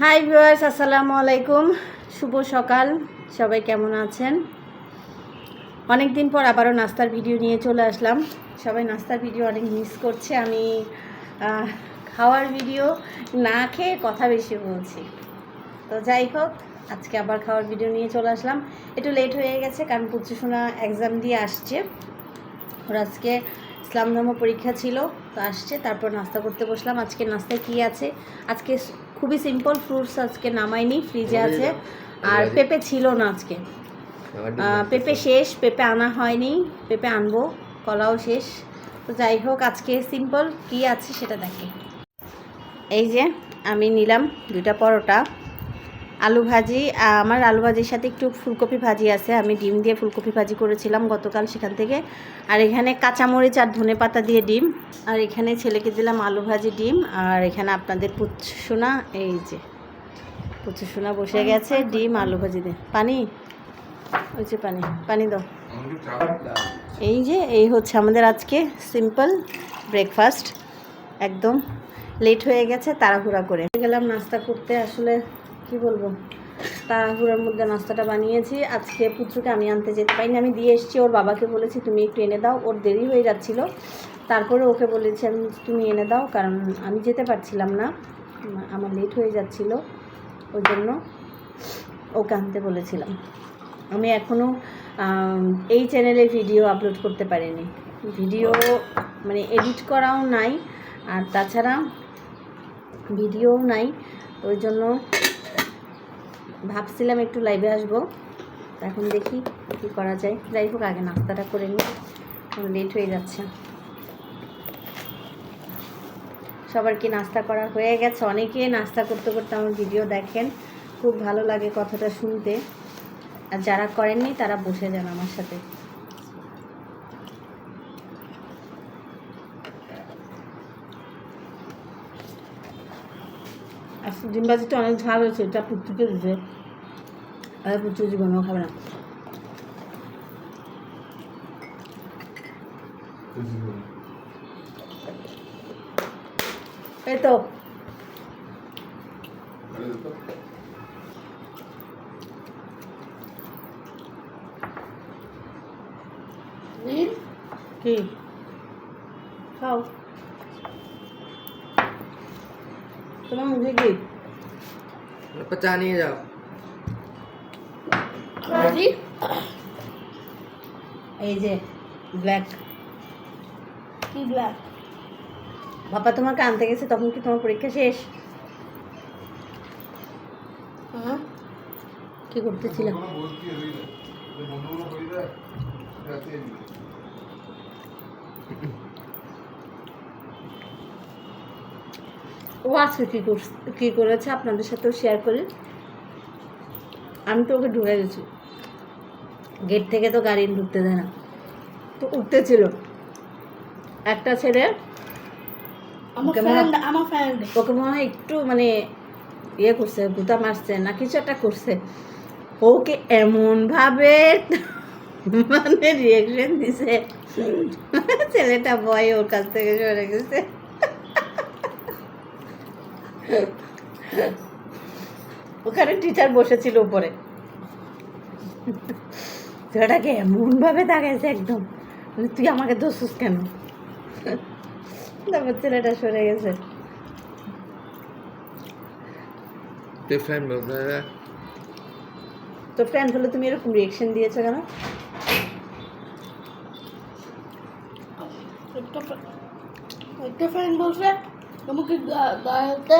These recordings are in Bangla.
হাই ভিউয়ার্স আসসালামু আলাইকুম। শুভ সকাল। সবাই কেমন আছেন? অনেক দিন পর আবারও নাস্তার ভিডিও নিয়ে চলে আসলাম। সবাই নাস্তার ভিডিও অনেক মিস করছে। আমি খাওয়ার ভিডিও না খেয়ে কথা বেশি বলছি। তো যাই হোক, আজকে আবার খাওয়ার ভিডিও নিয়ে চলে আসলাম। একটু লেট হয়ে গেছে, কারণ পুত্রসোনা এক্সাম দিয়ে আসছে। ওর আজকে ইসলাম ধর্ম পরীক্ষা ছিল, তো আসছে। তারপর নাস্তা করতে বসলাম। আজকে নাস্তায় কী আছে? আজকে খুবই সিম্পল ফ্রুটস আজকে নামাইনি ফ্রিজে আছে। আর পেঁপে ছিল না আজকে। পেঁপে শেষ পেঁপে আনা হয়নি পেঁপে আনব কলাও শেষ। তো যাই হোক আজকে সিম্পল কি আছে সেটা দেখে। এই যে আমি নিলাম দুইটা পরোটা। আলু ভাজি আমার আলু ভাজির সাথে একটু ফুলকপি ভাজি আছে। আমি ডিম দিয়ে ফুলকপি ভাজি করেছিলাম গতকাল সেখান থেকে। আর এখানে কাঁচামরিচ আর ধনে পাতা দিয়ে ডিম। আর এখানে ছেলেকে দিলাম আলু ভাজি ডিম। আর এখানে আপনাদের পুচ্ছুনা এই যে পুচ্ছুনা বসে গেছে ডিম আলু ভাজি দিয়ে। পানি? ওই যে পানি পানি দাও। এই যে এই হচ্ছে আমাদের আজকে সিম্পল ব্রেকফাস্ট একদম লেট হয়ে গেছে তাড়াহুড়া করে। গেলাম নাস্তা করতে। আসলে কি বলব? তাড়াহুড়ার মধ্যে নাস্তাটা বানিয়েছি। আজকে পুত্রকে আমি আনতে যেতে পারিনি। আমি দিয়ে এসেছি ওর বাবাকে বলেছি তুমি একটু এনে দাও। ওর দেরি হয়ে যাচ্ছিল। তারপরে ওকে বলেছি আমি তুমি এনে দাও। কারণ আমি যেতে পারছিলাম না। আমার লেট হয়ে যাচ্ছিল। ওই জন্য ওকে আনতে বলেছিলাম। আমি এখনও এই চ্যানেলে ভিডিও আপলোড করতে পারিনি। ভিডিও মানে এডিট করাও নাই। আর তাছাড়া ভিডিওও নাই। ওই জন্য ভাবছিলাম একটু লাইভে আসব। এখন দেখি কী করা যায়। যাই হোক, আগে নাস্তাটা করে নিই। লেট হয়ে যাচ্ছে। সবার কি নাস্তা করা হয়ে গেছে? অনেকে নাস্তা করতে করতে আমার ভিডিও দেখেন। খুব ভালো লাগে কথাটা শুনতে। আর যারা করেননি, তারা বসে যান আমার সাথে। আর ভাজিটা অনেক ঝাল হয়েছে, এটা পুত্রকে দিতে আর পুত্র জীবনেও খাবে না। এই তো। কি? খাও। তোমার মুখে কি? চা নিয়ে যাও। এই যে ব্ল্যাক কি ব্ল্যাক বাবা তোমাকে আনতে গেছে তখন কি তোমার পরীক্ষা শেষ? হ্যাঁ? কি করতেছিল? ও আজকে কী করছে কী করেছে আপনাদের সাথেও শেয়ার করি? আমি তো ওকে ঢুকে গেছি গেট থেকে তো গাড়ি ঢুকতে দেয় না। তো উঠতেছিল। একটা ছেলে ওকে মনে হয় একটু মানে ইয়ে করছে গুতা মারছে না কিছু একটা করছে। ওকে এমনভাবে মানে রিয়েকশন দিছে। ছেলেটা ভয় ওর কাছ থেকে সরে গেছে। ওখানে টিচার বসেছিল উপরে। ছেলেটাকে এমনভাবে তাকাইছে একদম। মানে তুই আমাকে দোষিস কেন? তারপর ছেলেটা সরে গেছে। তুই ফ্রেন্ড বলতে তো ফ্রেন্ড হলে তুমি এরকম রিয়েকশন দিয়েছ কেন? একটা ফ্রে- একটা ফ্রেন্ড বলছে আমাকে গা- গাড়িতে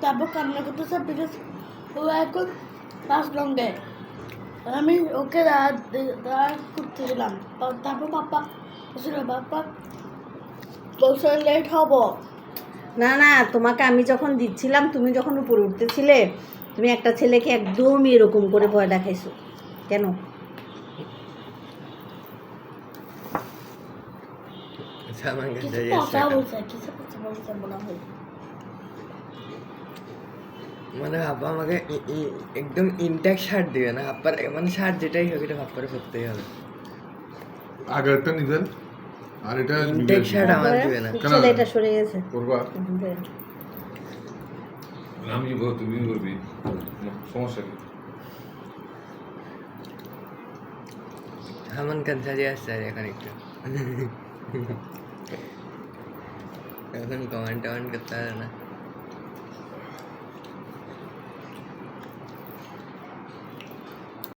তারপর কান্না করতেছে বিকজ ও এখন পাঁচ লঙ্গে আমি ওকে দাঁড় করতেছিলাম। তারপর পাপা বলছিল বাপ্পা বলছে লেট হব। না না তোমাকে আমি যখন দিচ্ছিলাম তুমি যখন উপরে উঠতেছিলে তুমি একটা ছেলেকে একদমই এরকম করে ভয় দেখাইছো। কেন? কথা বলছে কিছু কথা বলছে মনে হয়। মানে হাপ্পা আমাকে একদম ইনট্যাক্ট শার্ট দিবে না হাপ্পার মানে শার্ট যেটাই হোক এটা হাপ্পারে পরতেই হবে। আগেরটা নিবেন আর এটা ইনটেক শার্ট আমার দিবে না। কেন? এটা সরে গেছে। করবা আমি বল তুমি করবি সমস্যা কি? হামান কানসারি আসছে আর এখন একটু। এখন কমেন্ট টমেন্ট করতে হবে না।